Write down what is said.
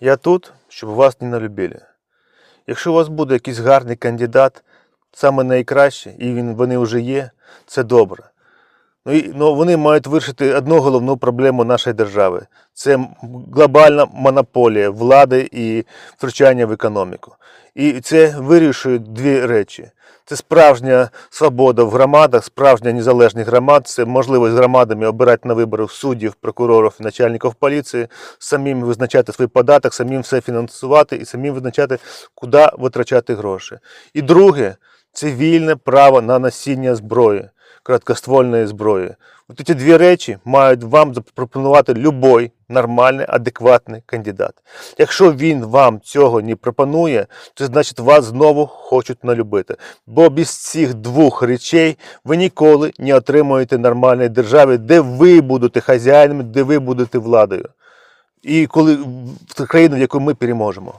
Я тут, щоб вас не налюбили. Якщо у вас буде якийсь гарний кандидат, саме найкраще, і він, вони вже є, це добре. Ну, і, ну, вони мають вирішити одну головну проблему нашої держави. Це глобальна монополія влади і втручання в економіку. І це вирішує дві речі. Це справжня свобода в громадах, справжня незалежність громад, це можливість громадами обирати на виборах суддів, прокурорів, начальників поліції, самим визначати свій податок, самим все фінансувати і самим визначати, куди витрачати гроші. І друге, це вільне право на носіння зброї, короткоствольної зброї. От ці дві речі мають вам запропонувати будь-який нормальний, адекватний кандидат. Якщо він вам цього не пропонує, то значить вас знову хочуть налюбити. Бо без цих двох речей ви ніколи не отримуєте нормальної держави, де ви будете хазяїном, де ви будете владою. І коли в країну, в яку ми переможемо.